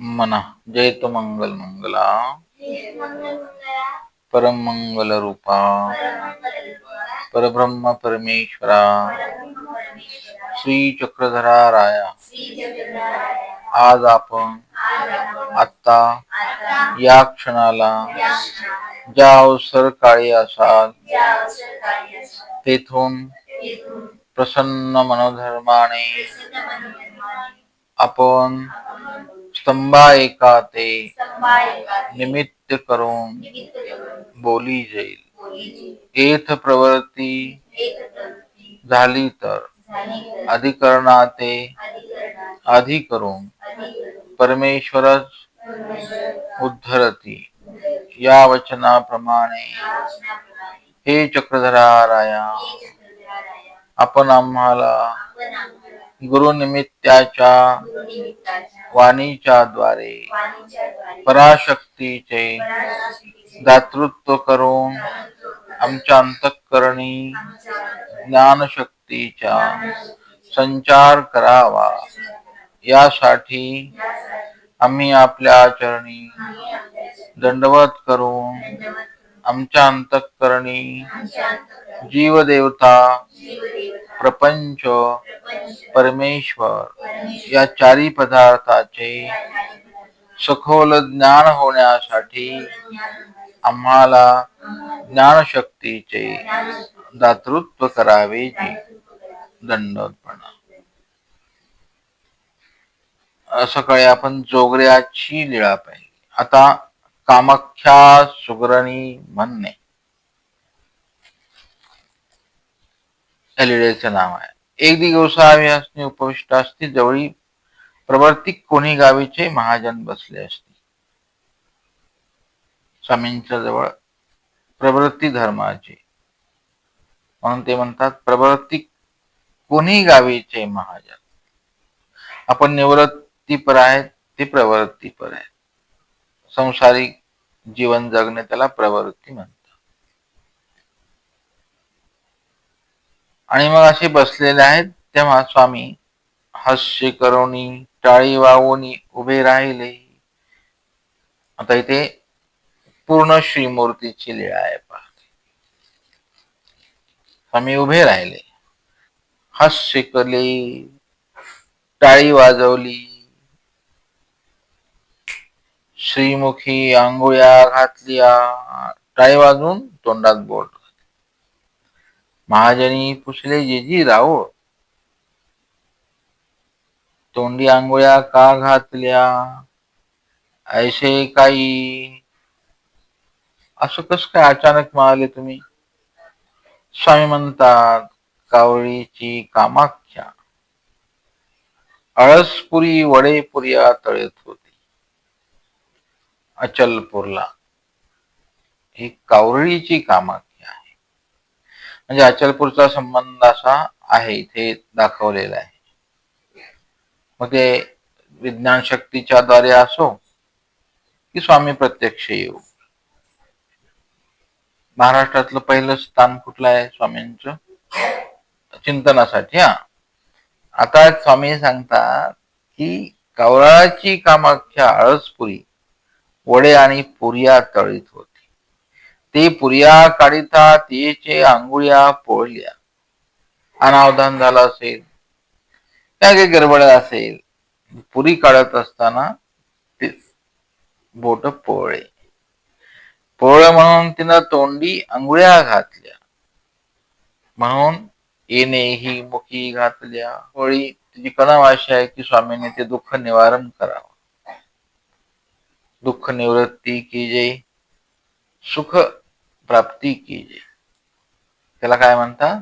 मना जय तो मंगल मंगला। परम मंगल रूपा। परब्रह्म परमेश्वरा। श्री चक्रधरा राया आज आपण आता या क्षणाला ज्या अवसर काळी असाल तेथून प्रसन्न मनोधर्माने आपण स्तंभा एका ते निमित्त करून बोली जाईल. एथ प्रवृत्ती झाली तर अधिकरणाते आधी करून परमेश्वरच उद्धरती. या वचनाप्रमाणे हे चक्रधराराया आपण आम्हाला गुरुनिमित्ताच्या वाणीच्या द्वारे पराशक्तीचे दातृत्व करून आमच्या अंतःकरणी ज्ञानशक्तीचा संचार करावा. यासाठी आम्ही आपल्या आचरणी दंडवत करून आमच्या अंतकरणी जीवदेवता प्रपंच परमेश्वर या चारी पदार्थाचे सखोल ज्ञान होण्यासाठी आम्हाला ज्ञानशक्तीचे दातृत्व करावे दंडोत्पणा सकाळी आपण जोगऱ्याची लिळा पाहिली. आता कामाख्या सुगरणी म्हणणे. या लिळेचे नाव आहे. एक दिवसावी असणे उपविष्ट असती जवळी प्रवर्तिक कोणी गावीचे महाजन बसले असते. स्वामींच्या जवळ प्रवृत्ती धर्माचे. म्हणून ते म्हणतात प्रवृत्ती कोणी गावीचे महाजन. आपण निवृत्त निवृत्तीपर आहेत ते प्रवृत्तीपर आहेत. संसारिक जीवन जगणे त्याला प्रवृत्ती म्हणतात. आणि मग असे बसलेले आहेत तेव्हा स्वामी हास्य करोनी टाळी वावोनी उभे राहिले. आता इथे पूर्ण श्रीमूर्तीची लीळा आहे पाहते स्वामी उभे राहिले. हास्य कले टाळी वाजवली श्रीमुखी आंघोळ्या घातल्या. टाय वाजून तोंडात बोट महाजनी पुसले जेजी रावळ. तोंडी आंघोळ्या का घातल्या? ऐसे काही. असं कस काय अचानक म्हणाले तुम्ही? स्वामी म्हणतात कावळीची कामाख्या. अळसपुरी वडेपुरिया तळेत होती. अचलपूरला. ही कावळीची कामाख्या आहे. म्हणजे अचलपूरचा संबंध असा आहे इथे दाखवलेला आहे. मग ते विज्ञान शक्तीच्या द्वारे असो की स्वामी प्रत्यक्ष येऊ महाराष्ट्रातलं पहिलं स्थान कुठलं आहे स्वामींच? चिंतनासाठी हा. आता स्वामी सांगतात की कावळाची कामाख्या आळसपुरी वडे आणि पुरिया तळीत होती. ते पुर्या काढिता तिचे आंघोळ्या पोळल्या. अनावधान झालं असेल काय काही गडबड असेल पुरी काढत असताना ते बोट पोळे. पोळ म्हणून तिनं तोंडी आंघोळ्या घातल्या. म्हणून येणे ही मुखी घातल्या. होळी तिची कणव अशी आहे की स्वामीने ते दुःख निवारण करावं. दुःख निवृत्ती कीजे सुख प्राप्ती कीजे त्याला काय म्हणतात?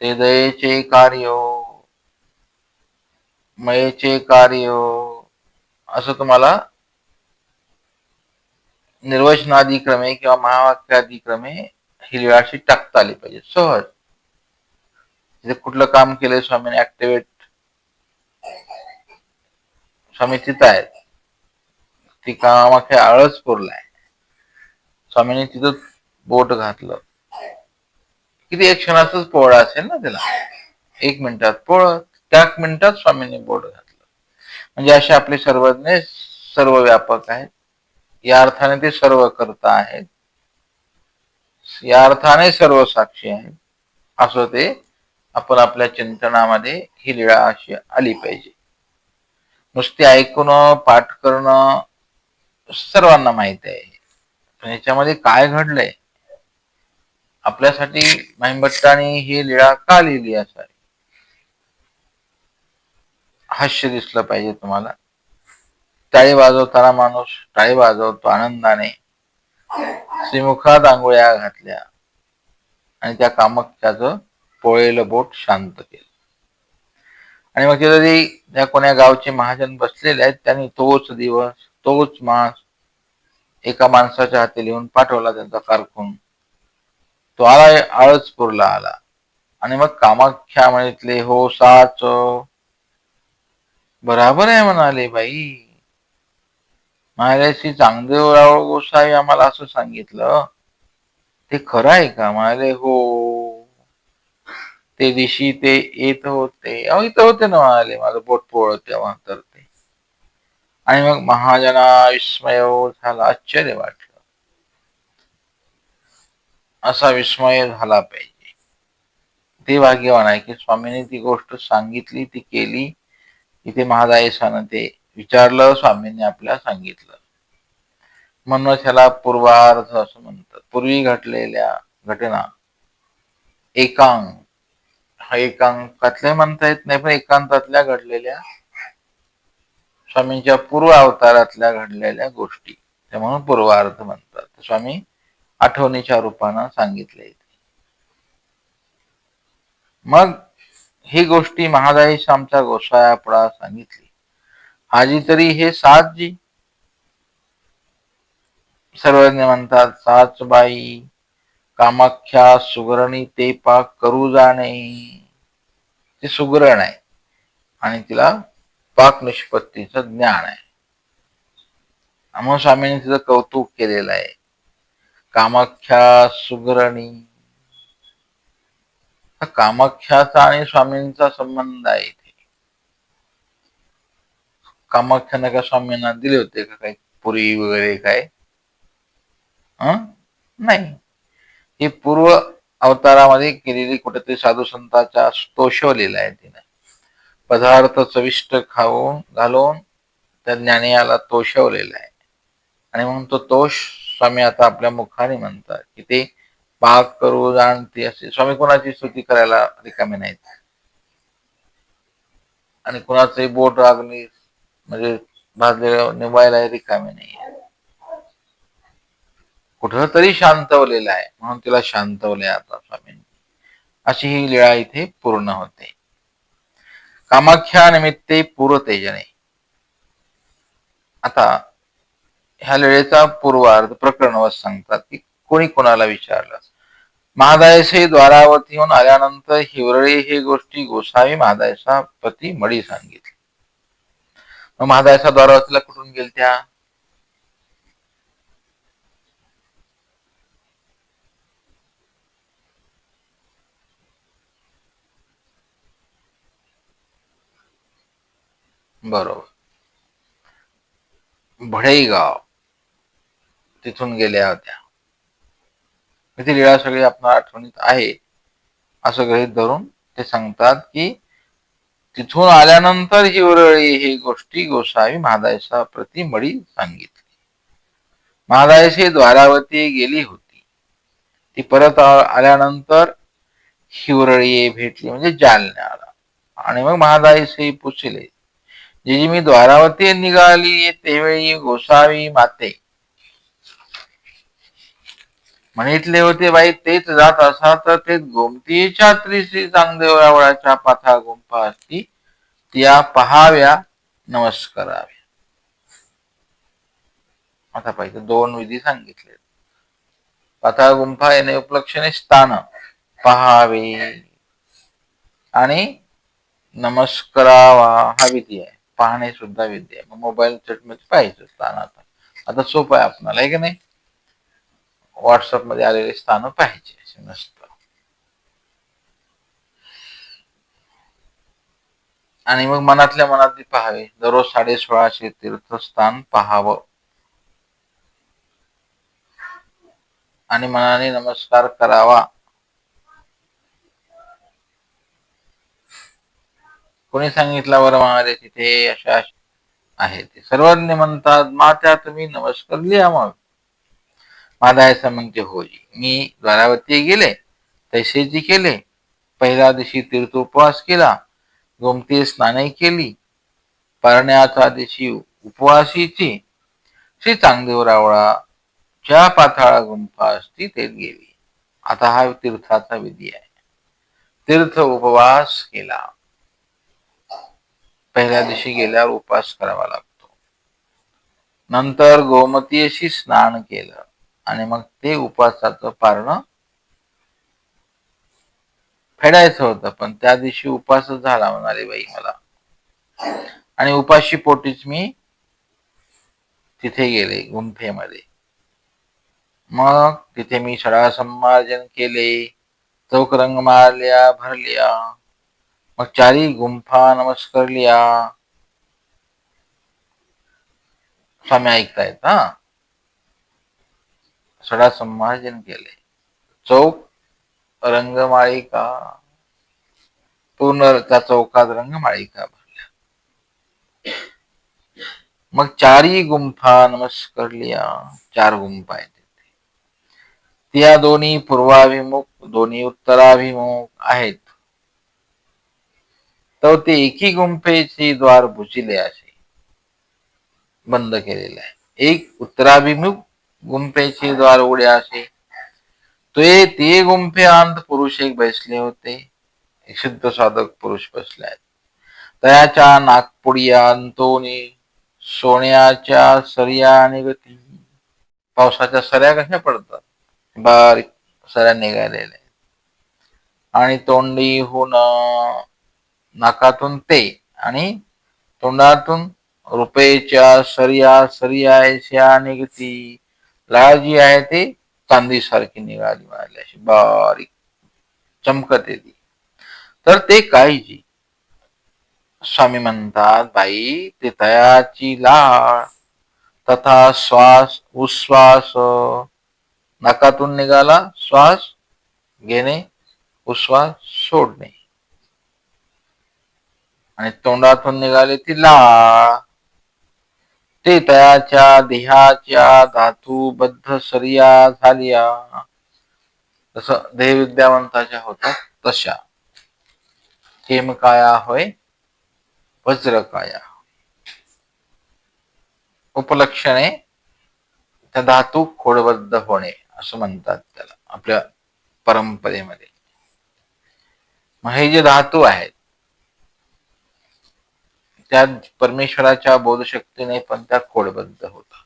ते दयेचे कार्य मयेचे कार्य असं तुम्हाला निर्वचनादिक्रमे किंवा महावाक्यादिक्रमे ही लिळाशी टाकता आली पाहिजे. सहज. म्हणजे कुठलं काम केलंय स्वामीने ऍक्टिवेट स्वामी तिथं आहेत. ती कामाख्या आळस आहे स्वामींनी तिथं बोट घातलं. किती एक क्षणाचाच पोळा असेल ना त्याला एक मिनिटात पोळ त्या मिनिटात स्वामींनी बोट घातलं. म्हणजे असे आपले सर्वज्ञ सर्व व्यापक आहेत. या अर्थाने ते सर्व करता आहेत. या अर्थाने सर्व साक्षी आहेत. असं ते आपण आपल्या चिंतनामध्ये ही लीळा अशी आली पाहिजे. नुसती ऐकून पाठ करणं सर्वांना माहिती आहे. पण याच्यामध्ये काय घडलंय? आपल्यासाठी महिमभट्टाने ही लीळा का लिहिली असावी हास्य दिसलं पाहिजे तुम्हाला. टाळी वाजवताना माणूस टाळी वाजवतो आनंदाने. श्रीमुखात आंघोळ्या घातल्या आणि त्या कामक्याचं पोळेलं बोट शांत केलं. आणि मग तिथे त्या कोण्या गावचे महाजन बसलेले आहेत त्यांनी तोच दिवस तोच मास एका माणसाच्या हाती लिहून पाठवला त्यांचा कारकून तो आला आळसपूरला आला. आणि मग कामाख्या म्हणितले हो साच. बराबर आहे म्हणाले बाई. महाराज श्री चांगदेवराव गोसावी आम्हाला असं सांगितलं. ते खरं आहे का? म्हणाले हो. ते दिशी ते येत होते. इथं होते ना म्हणाले. माझं बोट पोळ तेव्हा तर. आणि मग महाजना विस्मय झाला आश्चर्य वाटलं. असा विस्मय झाला पाहिजे. ते भाग्यवान आहे की स्वामीने ती गोष्ट सांगितली ती केली इथे महादायसानं ते विचारलं स्वामींनी आपल्या सांगितलं. म्हणून त्याला पूर्वार्ध असं म्हणतात. पूर्वी घडलेल्या घटना एकांक हा म्हणता येत नाही पण एकांतातल्या घडलेल्या स्वामींच्या पूर्व अवतारातल्या घडलेल्या गोष्टी. त्या म्हणून पूर्वार्थ म्हणतात. स्वामी आठवणीच्या रूपानं सांगितले. मग ही गोष्टी महादाई आमच्या गोसायापडा सांगितली. आजी तरी हे सात जी. सर्वज्ञ म्हणतात साच बाई. कामाख्या सुगरणी ते पाक करू जाणे. ती सुगरण आहे. आणि तिला पाक निष्पत्तीचं ज्ञान आहे. अमो स्वामींनी तिचं कौतुक केलेलं आहे. कामाख्या सुगरणी. कामाख्याचा आणि स्वामींचा संबंध आहे इथे. कामाख्यानं का स्वामींना दिले होते का काही पुरी वगैरे काय? नाही. ही पूर्व अवतारामध्ये केलेली कुठेतरी साधू संतांच्या स्तोषवलेला आहे तिने. पदार्थ चविष्ट खाऊन घालून त्या ज्ञानियाला तोषवलेला आहे. आणि म्हणून तो तोष स्वामी आता आपल्या मुखाने म्हणतात की ते पाक करू जाणते असे. स्वामी कोणाची स्तुती करायला रिकामी नाहीत. आणि कुणाचंही बोट अग्नी म्हणजे भाजलेलं निभायला रिकामी नाही कुठं तरी शांतवलेला आहे. म्हणून तिला शांतवले आता स्वामींनी. अशी ही लीळा इथे पूर्ण होते. कामाख्या निमित्ते पूर्वतेजने. आता ह्या लीळेचा पूर्वार्ध प्रकरण सांगतात की कोणी कोणाला विचारलं महादायसे येऊन आल्यानंतर हिवरळे हे गोष्टी गोसावी महादायसा पती मडी सांगितली. मग महादायसा द्वारावतीला कुठून गेलत्या? बरोबर. भडेगाव. तिथून गेल्या होत्या. ती लीळा सगळी आपल्या आठवणीत आहे. असं गृहित धरून ते सांगतात की तिथून आल्यानंतर ही उरळी ही गोष्टी गोसावी महादायसा प्रति मडी सांगितली. महादायसी द्वारावती गेली होती. ती परत आल्यानंतर हिवरळी भेटली म्हणजे जालन्याला. आणि मग महादायसी पुसले. जी मी द्वारावती निघाली तेवेळी गोसावी माते. म्हणितले होते बाई तेच जात असा तर ते गोमतीच्या त्रिश्री चांगदेवरावळाच्या पाथा गुंफा असती त्या पहाव्या नमस्काराव्या. आता पाहिजे दोन विधी सांगितले पाथा गुंफा येणे उपलक्षणे स्थान पहावे. आणि नमस्कारावा हा विधी आहे. पाहणे सुद्धा विद्या आहे. मोबाईल चटमध्ये पाहिजे स्थान आता. आता सोपं आहे आपणाला आहे की नाही? व्हॉट्सअपमध्ये आलेले स्थान पाहिजे असे नसतं. आणि मग मनातल्या मनात पहावे. दररोज साडे सोळाशे तीर्थस्थान पहावं. आणि मनाने नमस्कार करावा. कोणी सांगितलं बरं महाराज तिथे अशा आहे. ते सर्वज्ञ म्हणतात माता तुम्ही नमस्कार लिहा मग. मादायचा म्हणते होई मी द्वारावरती गेले तैसेजी केले. पहिल्या दिवशी तीर्थ उपवास केला गोमती स्नाने केली. पारण्याचा दिवशी उपवासीची श्री चांगदेव रावळा ज्या पाथाळा गुंफा असती ते गेली. आता हा तीर्थाचा विधी आहे. तीर्थ उपवास केला. पहिल्या दिवशी गेल्यावर उपवास करावा लागतो. नंतर गोमतीशी स्नान केलं आणि मग ते उपासाचं पारण फेडायचं होतं. पण त्या दिवशी उपासच झाला म्हणाली बाई मला. आणि उपाशी पोटीच मी तिथे गेले गुंफेमध्ये मग तिथे मी सडा संमार्जन केले चौक रंग मारल्या भरल्या. मग चारी गुंफा नमस्कारल्या स्वामी ऐकतायत हा? सडा संभाजन केले. चौक रंगमाळिका पूर्ण त्या चौकात रंगमाळिका भरल्या. मग चारी गुंफा नमस्कारल्या चार गुंफा आहेत त्या दोन्ही पूर्वाभिमुख दोन्ही उत्तराभिमुख आहेत. तर ते एकी गुंफेची द्वार बुजिले असे बंद केलेले आहे. एक उत्तराभिमुख गुंफेचे द्वार उघडे असे ते ते गुंफे अंत पुरुष एक बसले होते. शुद्ध साधक पुरुष बसले आहेत तयाच्या नागपुडिया अंतोनी सोन्याच्या सरिया गती. पावसाच्या सऱ्या कशा पडतात? बारीक सऱ्या निघालेल्या आणि तोंडी होणं नाकातून ते आणि तोंडातून रुपयेच्या सरिया सरिया निघती. लाळ जी आहे ते चांदी सारखी निघाली म्हणाली अशी बारीक चमकत येते तर ते काहीजी स्वामी म्हणतात बाई ते तयाची लाळ. तथा श्वास उश्वास. नाकातून निघाला श्वास घेणे उश्वास सोडणे. आणि तोंडातून निघाले ती लाळ. ते तयाच्या देहाच्या धातूबद्ध सरिया झालिया. तस देहविद्यावंताच्या होतात तशा. काया होय वज्रकाया. उपलक्षणे त्या धातू खोडबद्ध होणे असं म्हणतात त्याला आपल्या परंपरेमध्ये. मग हे जे धातू आहेत त्या परमेश्वराच्या बोधशक्तीने पण त्या खोडबद्ध होता.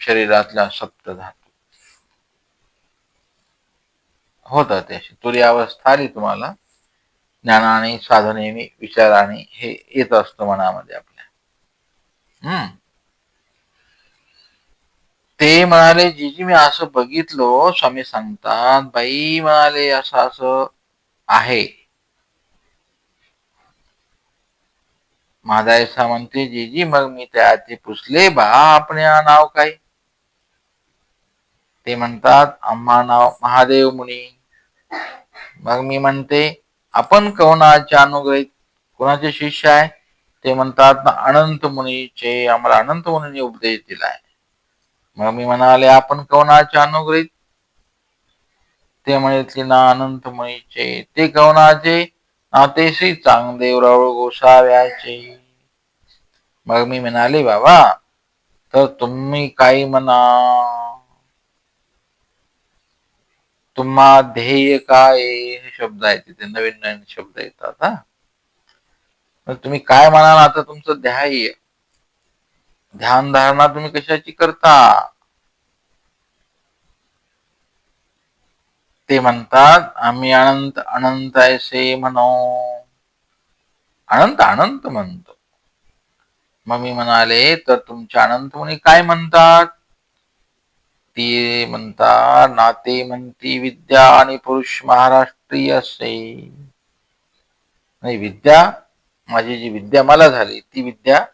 शरीरातल्या सप्त धातू. होता त्याशी तुरी आली तुम्हाला. ज्ञानाने साधनेने विचाराने हे येत असतं मनामध्ये आपल्या. हम्म. ते म्हणाले जी मी असं बघितलो. स्वामी सांगतात बाई म्हणाले असं असं आहे. महादायसा म्हणते जी मग मी त्या ते पुसले बा आपण नाव काय? ते म्हणतात आम्हा नाव महादेव मुनी. मग मी म्हणते आपण कोणाच्या अनुग्रहित कोणाचे शिष्य आहे? ते म्हणतात अनंत मुनीचे आम्हाला अनंत मुनीने उपदेश दिलाय. मग मी म्हणाले आपण कोणाच्या अनुग्रहित? ते म्हणले ना अनंत मयीचे ते कवनाचे नातेशी चांगदेवराव गोसाव्याचे. मग मी म्हणाले बाबा तर तुम्ही काही म्हणा. तुम्हा ध्येय काय हे शब्द आहेत तिथे नवीन नवीन शब्द येतात हा. तुम्ही काय म्हणाल आता तुमचं ध्याय. ध्यान धारणा तुम्ही कशाची करता? ते म्हणतात आम्ही अनंत अनंत ऐसे म्हणो. अनंत अनंत म्हणतो. मग मी म्हणाले तर तुमच्या अनंत मुनी काय म्हणतात? ती म्हणतात नाते म्हणती विद्या आणि पुरुष महाराष्ट्रीय असे. नाही विद्या माझी जी विद्या मला झाली ती विद्या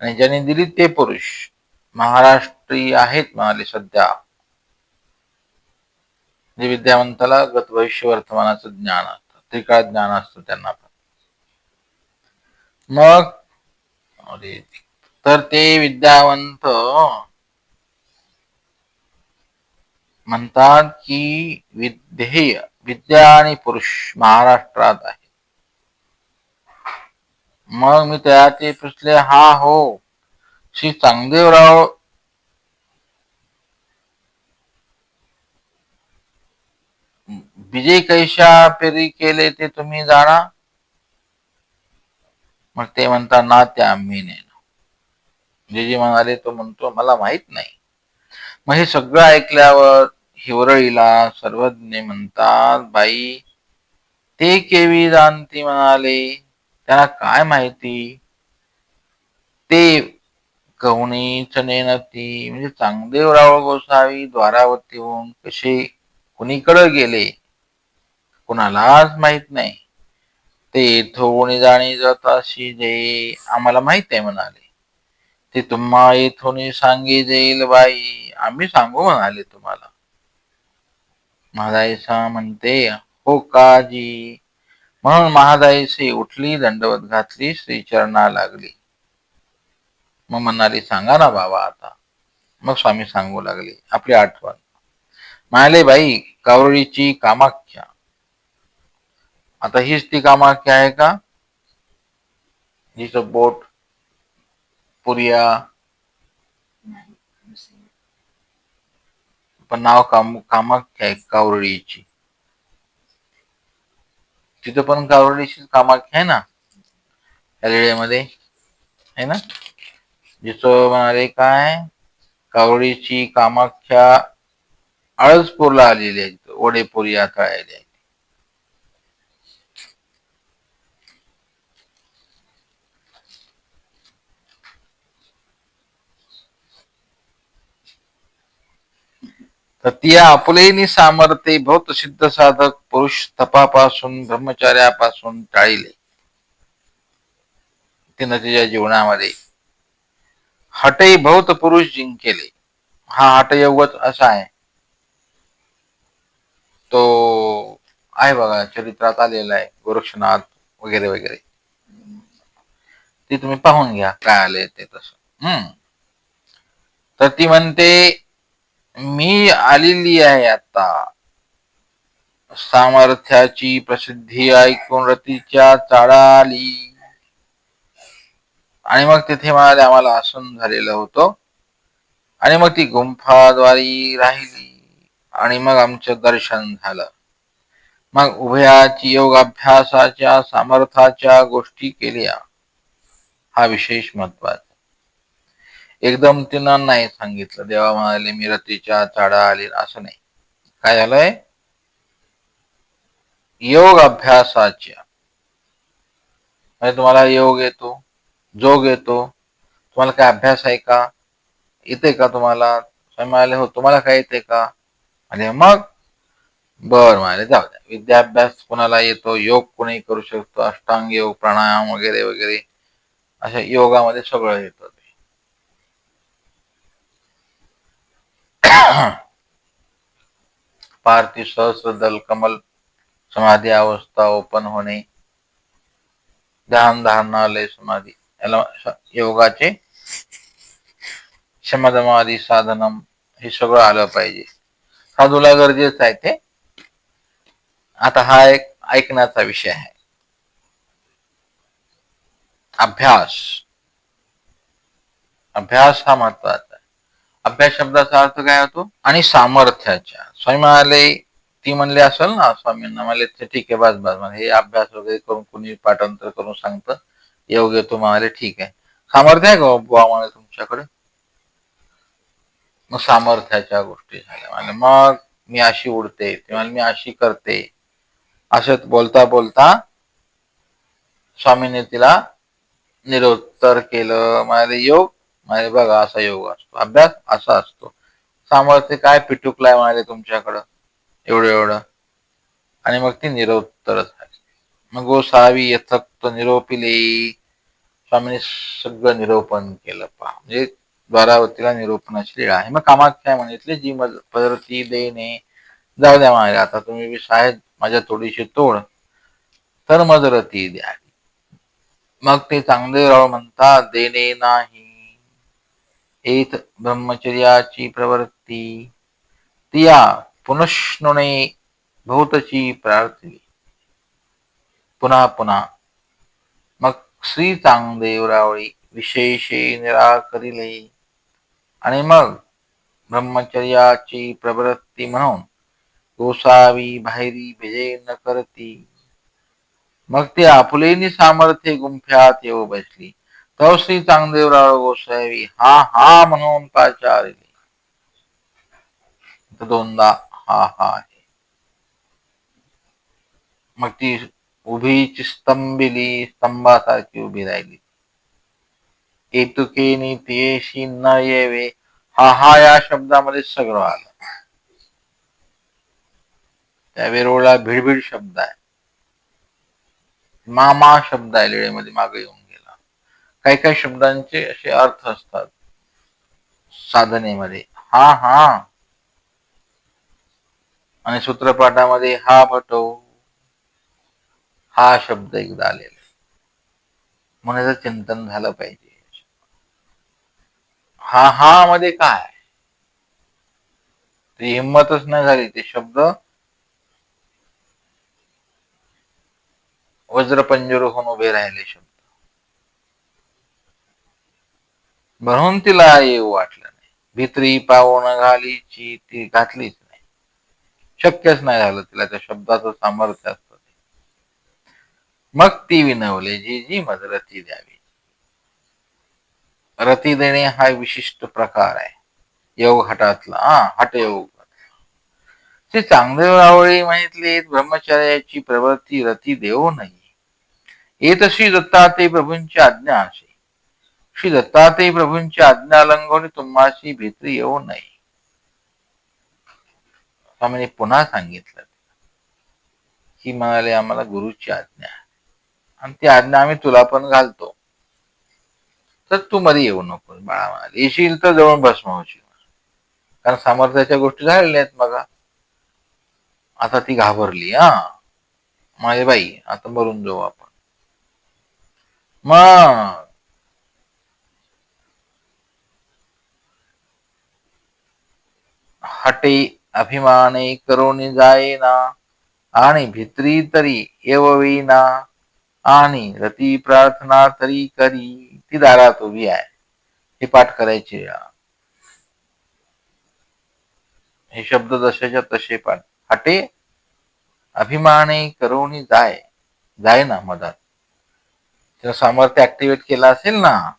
आणि ज्याने दिली ते पुरुष महाराष्ट्रीय आहेत म्हणाले सध्या. जे विद्यावंताला गत भविष्य वर्तमानाचं ज्ञान असतं. त्रिकाळ ज्ञान असतं त्यांना पण. मग तर ते विद्यावंत म्हणतात की विध्येय विद्या आणि पुरुष महाराष्ट्रात आहे. मग मी त्याचे पुसले हा हो. श्री चांगदेवराव विजय कैशा पेरी केले ते तुम्ही जाणा. मग ते म्हणता ना ते आम्ही नाही जे जे म्हणाले तो म्हणतो मला माहीत नाही. मग हे सगळं ऐकल्यावर हिवरळीला सर्वज्ञ म्हणतात बाई ते केवी जाणती म्हणाले त्याला काय माहिती? ते कवणी चनेनती म्हणजे चांगदेवराव गोसावी द्वारावतीहून कसे कुणीकडे गेले. कुणालाच माहीत नाही. ते थोणी जाणी जाताशी जे आम्हाला माहीत आहे म्हणाले. ते तुम्हा इथून सांगी जाईल बाई आम्ही सांगू म्हणाले तुम्हाला. महादाईसा म्हणते हो काजी. म्हणून महादाईसी उठली दंडवत घातली श्रीचरणा लागली. मग म्हणाली सांगा ना बाबा आता. मग स्वामी सांगू लागले आपली आठवण. म्हणाले बाई कावळीची कामाख्या. आता हीच ती कामाख्या आहे का? जिचं बोट पुरिया पण नाव काम कामाख्या आहे कावरळीची तिथं पण कावळीची कामाख्या आहे ना? या है आहे ना? जिचं म्हणाले काय? कावळीची कामाख्या आळसपूरला आलेली आहे. ओढेपूर या आलेली आहे तर ती आपुलेनी सामर्थ्य बहुत सिद्ध साधक पुरुष तपापासून ब्रह्मचार्यापासून टाळीले. ते तिच्या जीवनामध्ये हटई भौत पुरुष जिंकेले. हा हटयोगच असा आहे. तो आहे बघा चरित्रात आलेला आहे गोरक्षनाथ वगैरे वगैरे. ती तुम्ही पाहून घ्या काय आले ते तस. हम्म. तर ती म्हणते मी आलेली आहे आता. सामर्थ्याची प्रसिद्धी ऐकून रतीच्या चाळा आली आणि मग तिथे म्हणाले आम्हाला आसन झालेलं होतं. आणि मग ती गुंफाद्वारी राहिली. आणि मग आमचं दर्शन झालं. मग उभयाची योगाभ्यासाच्या सामर्थ्याच्या गोष्टी केल्या. हा विशेष महत्त्वाचा. एकदम तिनं नाही सांगितलं. देवा म्हणाले मी रतीच्या चाडा आले. असं नाही. काय झालंय? योग अभ्यासाच्या म्हणजे तुम्हाला योग येतो जोग येतो. तुम्हाला काय अभ्यास आहे का? येते का तुम्हाला? म्हणाले हो तुम्हाला काय येते का? आणि मग? बर म्हणाले जाऊ द्या. विद्याभ्यास कोणाला येतो? योग कोणी करू शकतो. अष्टांग योग प्राणायाम वगैरे वगैरे. अशा योगामध्ये सगळं येतं. पार्थी सहस्र दल कमल समाधी अवस्था ओपन होणे ध्यान धारणालय समाधी. याला योगाचे शमदमादी साधनम हे सगळं आलं पाहिजे. साधूला गरजेचं आहे ते. आता हा एक ऐकण्याचा विषय आहे. अभ्यास. अभ्यास हा महत्त्वाचा. अभ्यास शब्दाचा अर्थ काय होतो? आणि सामर्थ्याच्या. स्वामी म्हणाले ती म्हणले असेल ना स्वामींना म्हणले ठीक आहे बस बस. म्हणजे हे अभ्यास वगैरे करून कुणी पाठांतर करून सांगतं योग्य तो म्हणाले ठीक आहे. सामर्थ्य आहे का हो, बुवा म्हणे तुमच्याकडे? मग सामर्थ्याच्या गोष्टी झाल्या. म्हणजे मग मी अशी उडते तेव्हा मी अशी करते. असं बोलता बोलता स्वामीने तिला निरोत्तर केलं. म्हणाले योग म्हणजे बघा असा योग असतो. अभ्यास असा असतो. सामर्थ्य काय पिटुकलाय म्हणाले तुमच्याकडं? एवढं एवढं. आणि मग ती निरोत्तरच आहे. मग गोसावी यथक्त निरोपिले. स्वामीने सगळं निरोपण केलं पहा. म्हणजे द्वारावतीला निरोपणाची लीळा आहे. मग कामाख्या म्हणितले जी मज पदरती देणे. जाऊ द्या म्हणाले आता तुम्ही बी साहेब माझ्या थोडीशी तोड. तर मदरती द्या मग ते चांगले राव म्हणतात देणे नाही. एत ब्रह्मचर्याची प्रवृत्ती. तिया पुनश्नुणे भूतची प्रार्थली पुन्हा पुन्हा. मग श्री चांगदेवरावळी विशेषे निराकरिले. आणि मग ब्रह्मचर्याची प्रवृत्ती म्हणून गोसावी बाहेरी विजय न करती. मग ते आपुलेनी सामर्थ्य गुंफ्यात येऊ बसली. श्री चांगदेवराव गोसावी हा हा म्हणून प्राचार्य दोनदा हा हा आहे. मग ती उभीची स्तंभिली स्तंभासारखी उभी राहिली. एतुके तेशी न येवे हा हा या शब्दामध्ये सगळं आलं. त्या वेरोळा भिडभिड शब्द आहे. मामा शब्द आहे लेळेमध्ये मागे येऊन. काही काही शब्दांचे असे अर्थ असतात. साधनेमध्ये. हा हा. आणि सूत्रपाठामध्ये हा भटो हा शब्द एकदा आलेला. म्हणून चिंतन झालं पाहिजे. हा हा मध्ये काय? ती हिंमतच नाही झाली ते शब्द. वज्रपंजर होऊन उभे राहिले शब्द. म्हणून तिला येऊ वाटलं नाही. भित्री पावण घालीची ती घातलीच नाही. शक्यच नाही झालं तिला त्या शब्दाचं सामर्थ्य असत मग ती विनवले जी जी मज रती द्यावी. रती देणे हा विशिष्ट प्रकार आहे. योग हटातला हा हट योग ते चांगले आवळी माहितले ब्रह्मचार्याची प्रवृत्ती रती देऊ नये. येत दत्ता ते प्रभूंची आज्ञा असे. श्री दत्ताते प्रभूंची आज्ञा लंगवून तुम्हाशी भीती येऊ नये. स्वामीने पुन्हा सांगितलं. की म्हणाले आम्हाला गुरुची आज्ञा आणि ती आज्ञा आम्ही तुला पण घालतो. तर तू मध्ये येऊ नको. बाळा म्हणाले येशील तर जवळ भस्म होशील. कारण सामर्थ्याच्या गोष्टी झालेल्या आहेत बघा. आता ती घाबरली हा. माझे बाई आता मरून जाऊ आपण. मग हटे अभिमाने करोनी जायना. आणि भित्री तरी येवविना. आणि रती प्रार्थना तरी करी ती दारात उभी आहे. हे पाठ करायचे हे शब्द जशाच्या तसे पाठ. हटे अभिमाने करोनी जाय जाय ना मदत. तिनं सामर्थ्य ऍक्टिव्हेट केला असेल ना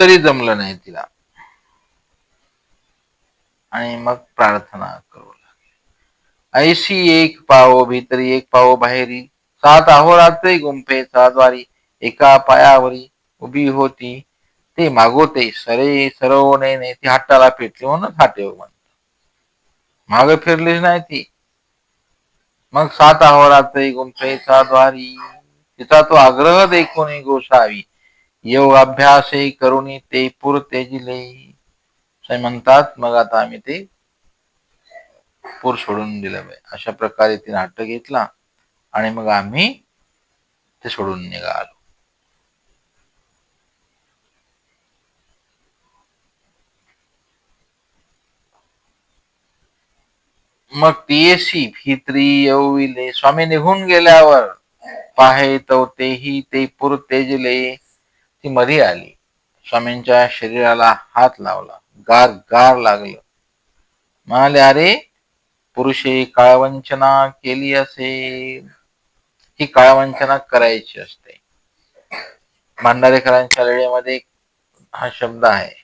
तरी जमलं नाही तिला. आणि मग प्रार्थना करू लागली. ऐशी एक पाव भीतरी एक पाव बाहेरी. सात अहोरात्री गुंफे साद्वारी एका पायावरी उभी होती. ते मागोते सरे सरवणे ती हाताला पेटली म्हणून हाटे म्हणत माग फिरलीच नाही ती. मग सात अहोरात्री गुंफे साद्वारी तिचा तो आग्रह देखून गोसावी. योग अभ्यासही करून ते पुर तेजिले म्हणतात मग आता आम्ही ते पूर सोडून दिलं अशा प्रकारे तिने हट्ट घेतला आणि मग आम्ही ते सोडून निघालो. मग तीयशी भित्री येविले स्वामी निघून गेल्यावर पाहे तो तेही ते पुर तेजले ती मध्ये आली. स्वामींच्या शरीराला हात लावला. गार गार लागलं. म्हणाले अरे पुरुषे काळवंचना केली असेल. ही काळवंचना करायची असते. भांडारेकरांच्या वेळेमध्ये हा शब्द आहे.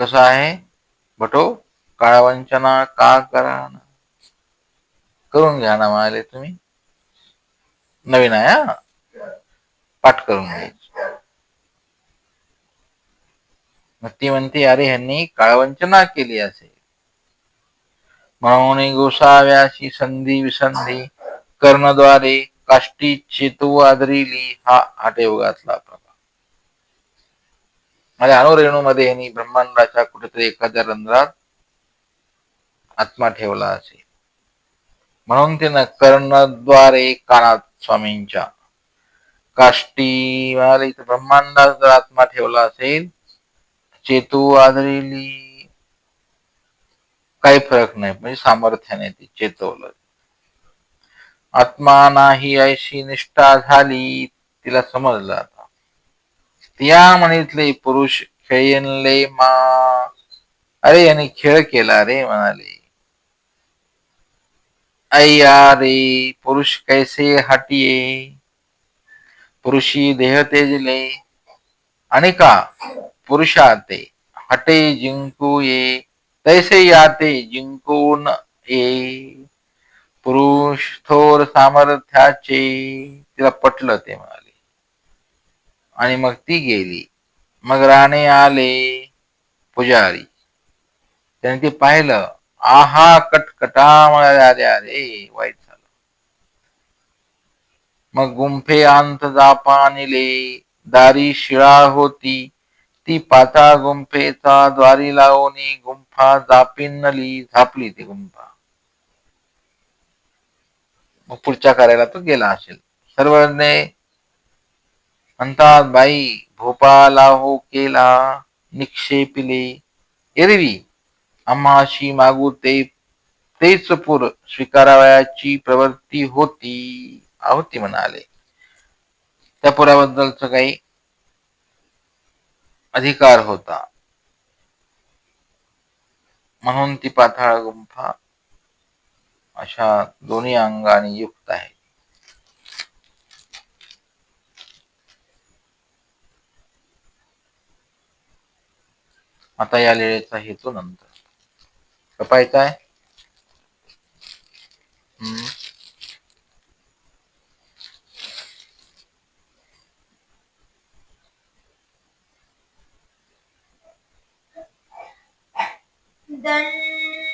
कसा आहे? भटो काळवंचना का करा करून घ्या ना म्हणाले तुम्ही. नवीन आहे हा? पाठ करून घ्यायची मग ती म्हणते अरे ह्यांनी काळवंचना केली असेल. म्हणून गोसाव्याशी संधी विसंधी कर्णद्वारे काष्टी चेतू आदरिली हा आटेयोगातला प्रभाव आणि अनुरेणू मध्ये यांनी ब्रह्मांडाच्या कुठेतरी एखाद्या रंध्रात आत्मा ठेवला असेल. म्हणून त्यानं कर्णद्वारे कानात स्वामींच्या काष्टी म्हणाले इथं ब्रह्मांडात जर आत्मा ठेवला असेल चेतू आदरिली काही फरक नाही म्हणजे सामर्थ्याने ती चेतवलं. आत्मा नाही ऐशी निष्ठा झाली तिला समजलं आता. त्या म्हणितले पुरुष खेळले मा. अरे याने खेळ केला रे म्हणाले. अय्या रे पुरुष कैसे हटिये? पुरुषी देह तेजले आणि का पुरुषाते हटे जिंकू ये तैसे याते जिंकून ये। पुरुष थोर सामर्थ्याचे तिला पटलं ते म्हणाले. आणि मग ती गेली. मग राणे आले पुजारी. त्याने ते पाहिलं आहा कटकटा म्हणाल्या रे वाईट मग गुंफे अंत जापानिले दारी शिळा होती. ती पाचा गुंफेचा द्वारी लावणी गुंफा जापिनली झापली ती गुंफा. मग पुढच्या कार्याला तो गेला असेल. सर्वज्ञ म्हणतात बाई भोपाला हो केला निक्षेपिले. एरवी आम्हाशी मागू ते तेच पूर स्वीकारावयाची प्रवृत्ती होती. आहोती म्हणाले. त्या पुराबद्दलच काही अधिकार होता. म्हणून ती पाताळ गुंफा अशा दोन्ही अंगाने युक्त आहे. आता या लिळेचा हेतू नंतर. कपायचा आहे? दण्डवतः